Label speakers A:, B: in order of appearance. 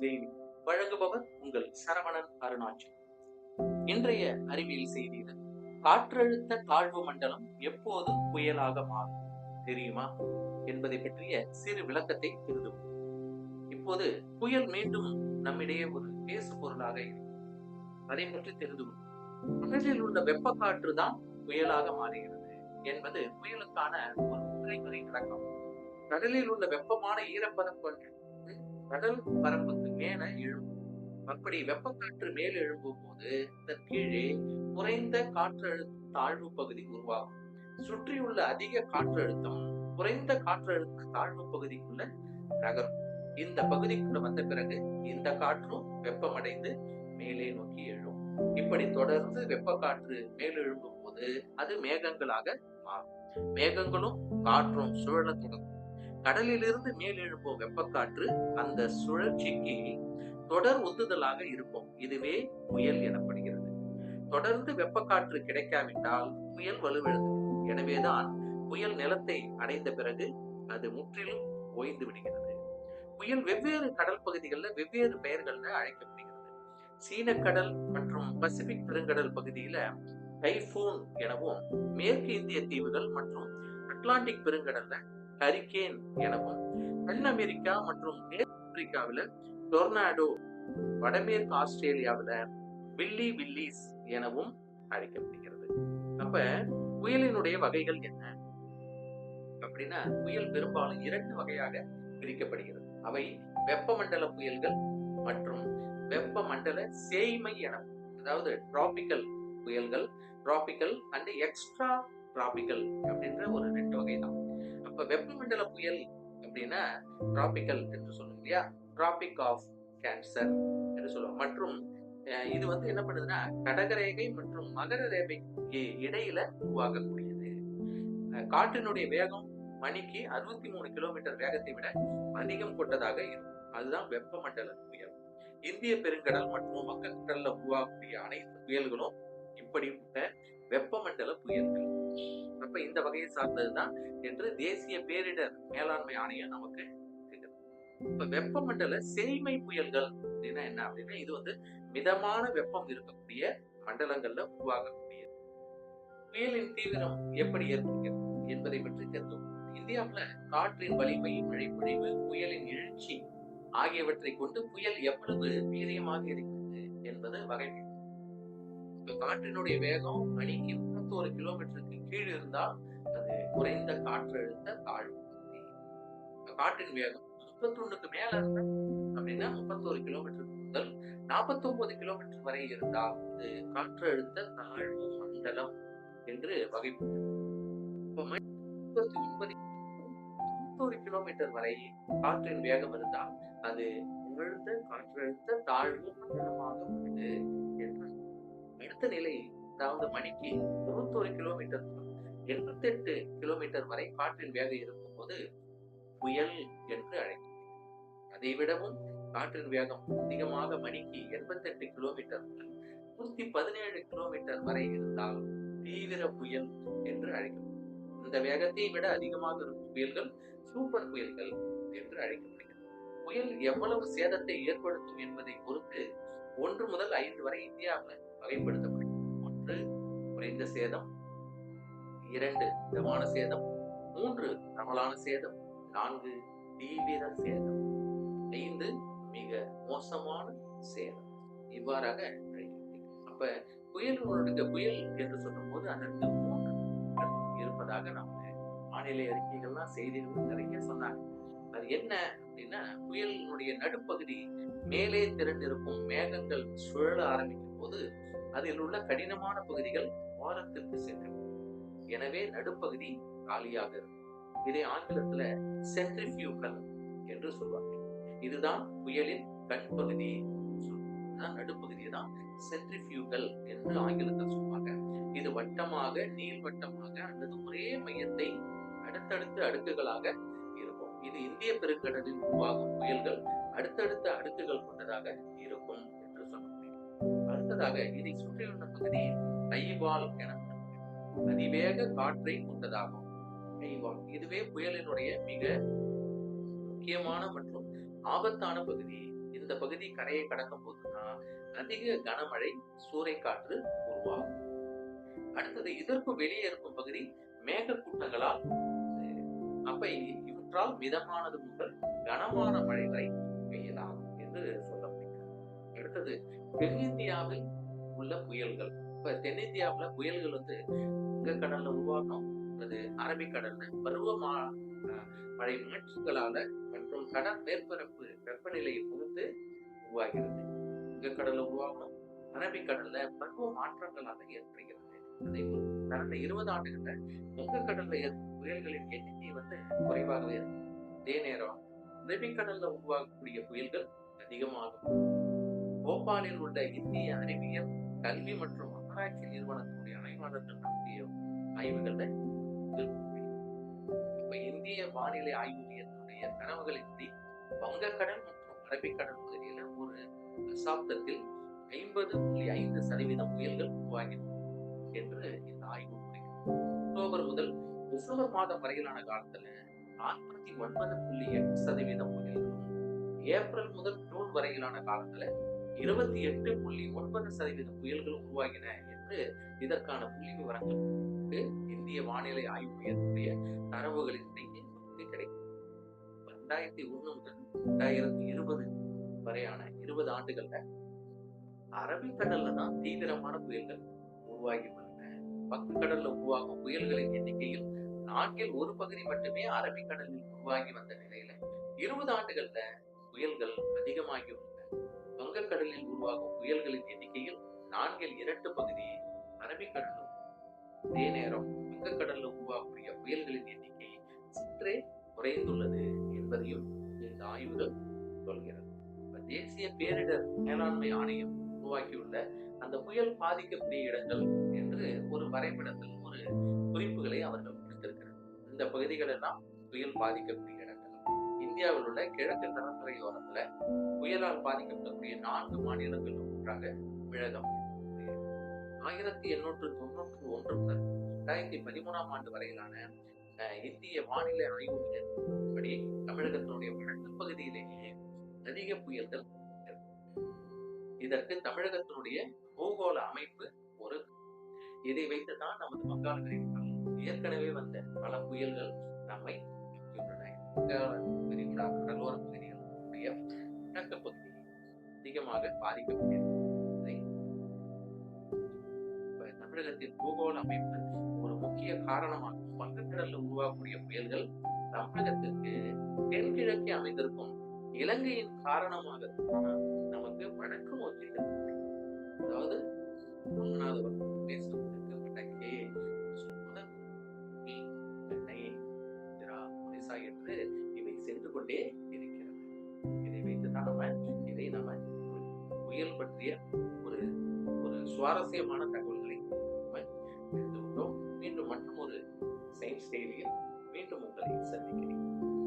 A: News வழங்குபவர் உங்கள் சரவணன் அருணாச்சல். இன்றைய அறிவியல் செய்தியில் காற்றழுத்த தாழ்வு மண்டலம் எப்போது புயலாக மாறும். தெரியுமா? என்பதை பற்றிய சிறு விளக்கத்தை தெரிந்தும் இப்போது புயல் மீண்டும் நம்மிடையே ஒரு பேசு பொருளாக இருக்கு. அதை பற்றி தெரிந்து கொள்வோம். கடலில் உள்ள வெப்ப காற்று தான் புயலாக மாறுகிறது என்பது புயலுக்கான ஒரு முறைமுறை விளக்கம் கடலில் உள்ள வெப்பமான ஈரப்பதம் கொண்ட கடல் பரப்புக்கு மேல எழும்பும் அப்படி வெப்பக்காற்று மேல் எழும்பும் போது இதன் கீழே குறைந்த காற்றழுத்த தாழ்வு பகுதி உருவாகும். சுற்றியுள்ள அதிக காற்றழுத்தம் குறைந்த காற்றழுத்த தாழ்வு பகுதிக்குள்ள நகரும். இந்த பகுதிக்குள்ள வந்த பிறகு இந்த காற்றும் வெப்பமடைந்து மேலே நோக்கி எழும். இப்படி தொடர்ந்து வெப்ப காற்று மேலெழும்பும் போது அது மேகங்களாக மாறும். மேகங்களும் காற்றும் சுழல தொடங்கும். கடலிலிருந்து மேல் எழும்பும் வெப்பக்காற்று அந்த சுழற்சிக்கு தொடர் உந்துதலாக இருக்கும். இதுவே புயல் எனப்படுகிறது. தொடர்ந்து வெப்பக்காற்று கிடைக்காவிட்டால் புயல் வலுவிழந்து எனவேதான் புயல் நிலத்தை அடைந்த பிறகு அது முற்றிலும் ஓய்ந்து விடுகிறது. புயல் வெவ்வேறு கடல் பகுதிகளில் வெவ்வேறு பெயர்கள்ல அழைக்கப்படுகிறது. சீனக்கடல் கடல் மற்றும் பசிபிக் பெருங்கடல் பகுதியில டைபூன் எனவும் மேற்கு இந்திய தீவுகள் மற்றும் அட்லாண்டிக் பெருங்கடல்ல ஹரிகேன் எனவும் தென் அமெரிக்கா மற்றும் மேற்கு ஆப்பிரிக்காவில டொர்னாடோ வடமேற்கு ஆஸ்திரேலியாவில வில்லி வில்லிஸ் எனவும் அழைக்கப்படுகிறது. அப்ப புயலினுடைய வகைகள் என்ன? அப்படின்னா புயல் பெரும்பாலும் இரண்டு வகையாக பிரிக்கப்படுகிறது. அவை வெப்பமண்டல புயல்கள் மற்றும் வெப்பமண்டல சேய்மை என அதாவது டிராபிக்கல் புயல்கள் டிராபிக்கல் அண்ட் எக்ஸ்ட்ரா டிராபிக்கல் அப்படின்ற ஒரு ரெண்டு வகை தான் இப்ப வெப்பமண்டல புயல் அப்படின்னா டிராபிக்கல் என்று சொல்லுவோம் இல்லையா? டிராபிக் ஆஃப் கேன்சர் என்று சொல்லுவோம். மற்றும் இது வந்து என்ன பண்ணுதுன்னா கடகரேகை மற்றும் மகர ரேகைக்கு இடையில உருவாகக்கூடியது. காற்றினுடைய வேகம் மணிக்கு அறுபத்தி மூணு கிலோமீட்டர் வேகத்தை விட அதிகம் கொண்டதாக இருக்கும். அதுதான் வெப்பமண்டல புயல். இந்திய பெருங்கடல் மற்றும் வங்கக்கடல்ல உருவாகக்கூடிய அனைத்து புயல்களும் இப்படிப்பட்ட வெப்பமண்டல புயல்கள். அப்ப இந்த வகையை சார்ந்ததுதான் என்று தேசிய பேரிடர் மேலாண்மை ஆணையம் நமக்கு இப்ப வெப்பமண்டல செய்மை புயல்கள் அப்படின்னா என்ன? அப்படின்னா இது வந்து மிதமான வெப்பம் இருக்கக்கூடிய மண்டலங்கள்ல உருவாகக்கூடியது புயலின் தீவிரம் எப்படி ஏற்படுகிறது என்பதை பற்றி தெரிந்து கொள்வோம். இந்தியாவுல காற்றின் வலிமை மழைப்பொழிவு புயலின் எழுச்சி ஆகியவற்றை கொண்டு புயல் எவ்வளவு வீரியமாக இருக்கிறது என்பது வகை இப்ப காற்றினுடைய வேகம் மணிக்கு முப்பத்தோரு கிலோமீட்டருக்கு கீழ் இருந்தால் அது குறைந்த காற்றழுத்த தாழ்வு பகுதி. காற்றின் வேகம் முப்பத்தொன்னுக்கு மேல இருந்தா அப்படின்னா முப்பத்தோரு கிலோமீட்டர் முதல் நாற்பத்தொன்பது கிலோமீட்டர் வரை இருந்தால் இது காற்றழுத்த தாழ்வு மண்டலம் என்று வகைப்பட்டது இப்ப முப்பத்தி ஒன்பது தொண்ணூறு கிலோமீட்டர் வரை காற்றின் வேகம் இருந்தால் அது உமிழ்ந்த காற்றழுத்த தாழ்வு மண்டலமாக உள்ளது என்று அடுத்த நிலை அதாவது மணிக்கு தொண்ணூத்தோரு கிலோமீட்டர் எண்பத்தி எட்டு கிலோமீட்டர் வரை காற்றின் வேகம் இருக்கும்போது புயல் என்று அழைக்கப்படுகிறது. அதைவிடவும் காற்றின் வேகம் அதிகமாக மணிக்கு எண்பத்தி எட்டு கிலோமீட்டர் நூத்தி பதினேழு கிலோமீட்டர் வரை இருந்தால் தீவிர புயல் என்று அழைக்கப்படும் இந்த வேகத்தை விட அதிகமாக இருக்கும் புயல்கள் சூப்பர் புயல்கள் என்று அழைக்கப்படுகிறது. புயல் எவ்வளவு சேதத்தை ஏற்படுத்தும் என்பதை பொறுத்து ஒன்று முதல் ஐந்து வரை இந்தியாவில் வகைப்படுத்தப்படும் குறைந்த சேதம். இரண்டு விதமான சேதம். மூன்று பிரபலான சேதம். நான்கு தீவிர சேதம். ஐந்து மிக மோசமான சேதம். இவ்வாறாக அப்ப புயல்களுடைய புயல் என்று சொல்லும்போது அதற்கு மூன்று இருப்பதாக நம்ம வானிலை அறிக்கைகள்லாம் செய்திகள் நிறைய சொன்னாங்க. அது என்ன அப்படின்னா புயலினுடைய நடுப்பகுதி மேலே திரண்டிருக்கும் மேகங்கள் சுழல ஆரம்பிக்கும் போது அதில் உள்ள கடினமான பகுதிகள் ஓரத்திற்கு சென்று. எனவே நடுப்பகுதி காலியாக இருக்கும். இதை ஆங்கிலத்துல சென்ட்ரிஃபியூகல் என்று சொல்வார்கள் இதுதான் புயலின் கண் பகுதி நடுப்பகுதியை தான் சென்ட்ரிஃபியூகல் என்று ஆங்கிலத்தில் சொல்லுவாங்க இது வட்டமாக நீள்வட்டமாக அல்லது ஒரே மையத்தை அடுத்தடுத்த அடுக்குகளாக இருக்கும். இது இந்திய பெருங்கடலில் உருவாகும் புயல்கள் அடுத்தடுத்த அடுக்குகள் கொண்டதாக இருக்கும் என்று சொல்ல முடியும். அடுத்ததாக இதை சுற்றியுள்ள பகுதி கைவால் எனப்படும். அதிவேக காற்றை கொண்டதாகும். கைவால் இதுவே புயலினுடைய மிக முக்கியமான மற்றும் ஆபத்தான பகுதி. இந்த பகுதி கரையை கடக்கும் போதுதான் அதிக கனமழை சூறைக்காற்று உருவாகும். அடுத்தது இதற்கு வெளியே இருக்கும் பகுதி மேகக்கூட்டங்களால். அப்ப இவற்றால் மிதமானது முதல் கனமான மழை வரை பெய்யலாம் என்று சொல்லப்படுகிறது அடுத்தது தென்னிந்தியாவில் உள்ள புயல்கள். இப்ப தென்னிந்தியாவுல புயல்கள் வந்து வங்கக்கடல்ல உருவாகும் அல்லது அரபிக்கடல்ல பருவமா மழை மாற்றுகளால மற்றும் கடல் மேற்பரப்பு வெப்பநிலையை பொறுத்து உருவாகிறது. வங்கக்கடல்ல உருவாகும் அரபிக்கடல்ல பருவ மாற்றங்களால ஏற்படுகிறது. அதே போல் கடந்த இருபது ஆண்டுகள்ல வங்கக்கடல்ல ஏற்படும் புயல்களின் எண்ணிக்கை வந்து குறைவாகவே இருக்கு. அதே நேரம் அரபிக்கடல்ல உருவாகக்கூடிய புயல்கள் அதிகமாகும். போபாலில் உள்ள இந்திய அறிவியல் கல்வி மற்றும் ஆராய்ச்சி நிறுவனத்தினுடைய ஆய்வாளர்கள் நடத்திய ஆய்வுகள்ல இப்ப இந்திய வானிலை ஆய்வு மையத்தினுடைய தரவுகளின்படி வங்கக்கடல் மற்றும் அரபிக்கடல் பகுதியில ஒரு தசாப்தத்தில் ஐம்பது புள்ளி ஐந்து சதவீதம் புயல்கள் உருவாகின என்று இந்த ஆய்வு கூறுகிறது. அக்டோபர் முதல் டிசம்பர் மாதம் வரையிலான காலத்துல நாற்பத்தி ஒன்பது புள்ளி எட்டு சதவீதம் புயல்களும் ஏப்ரல் முதல் ஜூன் வரையிலான காலத்துல இருபத்தி எட்டு புள்ளி ஒன்பது சதவீத புயல்கள் உருவாகின என்று இதற்கான புள்ளி விவரங்கள் இந்திய வானிலை ஆய்வு மையத்துடைய தரவுகளின்படி நமக்கு கிடைக்கும். ரெண்டாயிரத்தி ஒண்ணு முதல் ரெண்டாயிரத்தி இருபது வரையான இருபது ஆண்டுகள்ல அரபிக்கடல்ல தான் தீவிரமான புயல்கள் உருவாகி வந்தன. வங்கக்கடல்ல உருவாகும் புயல்களின் எண்ணிக்கையில் நான்கில் ஒரு பகுதி மட்டுமே அரபிக்கடலில் உருவாகி வந்த நிலையில இருபது ஆண்டுகள்ல புயல்கள் அதிகமாகி உள்ளன வங்கக்கடலில் உருவாகும் புயல்களின் எண்ணிக்கையில் நான்கில் இரண்டு பகுதி அரபிக்கடலும் அதே நேரம் வங்கக்கடலில் உருவாகக்கூடிய புயல்களின் எண்ணிக்கை சற்றே குறைந்துள்ளது என்பதையும் இந்த ஆய்வுகள் சொல்கிறது. தேசிய பேரிடர் மேலாண்மை ஆணையம் உருவாக்கியுள்ள அந்த புயல் பாதிக்கக்கூடிய இடங்கள் என்று ஒரு வரைபடத்தில் ஒரு குறிப்புகளை அவர்கள் கொடுத்திருக்கிறார். இந்த பகுதிகள் எல்லாம் புயல் பாதிக்கக்கூடிய இந்தியாவில் உள்ள கிழக்கு கடற்கரையோரத்துல புயலால் பாதிக்கப்படக்கூடிய நான்கு மாநிலங்கள் ஒன்றாக தமிழகம் ஆயிரத்தி எண்ணூற்று தொண்ணூற்று ஒன்று முதல் ரெண்டாயிரத்தி பதிமூணாம் ஆண்டு வரையிலான இந்திய வானிலை ஆய்வு படி தமிழகத்தினுடைய வடக்கு பகுதியிலேயே அதிக புயல்கள் இதற்கு தமிழகத்தினுடைய பூகோள அமைப்பு ஒரு இதை வைத்துதான் நமது வங்காள ஏற்கனவே வந்த பல புயல்கள் நம்மை விரிகுடா கடலோர பகுதிகளுடைய கிழக்கு பகுதி அதிகமாக பாதிக்கப்பட்டிருக்கிறது தமிழகத்தின் பூகோள அமைப்பு ஒரு முக்கிய காரணமாக வங்கக்கடலில் உருவாகக்கூடிய புயல்கள் தமிழகத்திற்கு தென்கிழக்கே அமைந்திருக்கும் இலங்கையின் காரணமாக நமக்கு வடக்கு ஒத்திட்டு அதாவது ராமநாதபுரம் பேசும் புயல் பற்றிய ஒரு ஒரு சுவாரஸ்யமான தகவல்களை தெரிந்து கொண்டோம். மீண்டும் மற்றும் ஒரு சயின்ஸ் செய்தியில் மீண்டும் உங்களை சந்திக்கிறேன்.